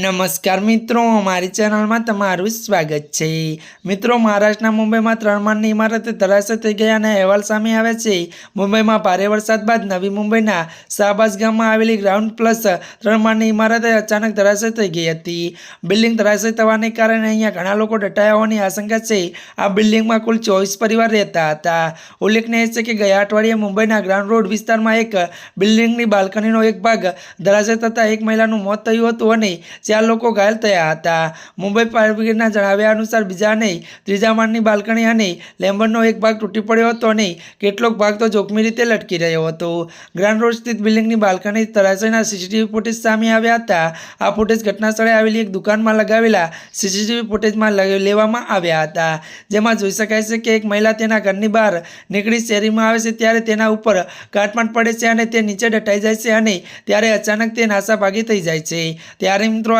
નમસ્કાર મિત્રો, અમારી ચેનલમાં તમારું સ્વાગત છે. મિત્રો, મહારાષ્ટ્રના મુંબઈમાં ત્રણ માળની ઇમારતે ધરાશય થઈ ગયા અને અહેવાલ સામે આવે છે. મુંબઈમાં ભારે વરસાદ બાદ નવી મુંબઈના શાહબાઝ ગામમાં આવેલી ગ્રાઉન્ડ પ્લસ ત્રણ માળની ઇમારતે અચાનક ધરાશય થઈ ગઈ હતી. બિલ્ડિંગ ધરાશય થવાને કારણે અહીંયા ઘણા લોકો દટાયા હોવાની આશંકા છે. આ બિલ્ડિંગમાં કુલ ચોવીસ પરિવાર રહેતા હતા. ઉલ્લેખનીય છે કે ગયા અઠવાડિયે મુંબઈના ગ્રાઉન્ડ રોડ વિસ્તારમાં એક બિલ્ડિંગની બાલ્કનીનો એક ભાગ ધરાશય થતાં એક મહિલાનું મોત થયું હતું અને ચાર લોકો ઘાયલ થયા હતા. મુંબઈ ફાયર બ્રિગેડના જણાવ્યા અનુસાર બીજા અને ત્રીજા માળની બાલ્કની અને લેમ્બરનો એક ભાગ તૂટી પડ્યો હતો અને કેટલોક ભાગ તો જોખમી રીતે લટકી રહ્યો હતો. ગ્રાન્ડ રોડ સ્થિત બિલ્ડિંગની બાલ્કની તરાશયના સીસીટીવી ફૂટેજ સામે આવ્યા હતા. આ ફૂટેજ ઘટના સ્થળે આવેલી એક દુકાનમાં લગાવેલા સીસીટીવી ફૂટેજમાં લેવામાં આવ્યા હતા. જેમાં જોઈ શકાય છે કે એક મહિલા તેના ઘરની બહાર નીકળી શેરીમાં આવે છે ત્યારે તેના ઉપર કાટમાટ પડે છે અને તે નીચે દટાઈ જાય છે અને ત્યારે અચાનક તે નાસા ભાગી થઈ જાય છે. ત્યારે મિત્રો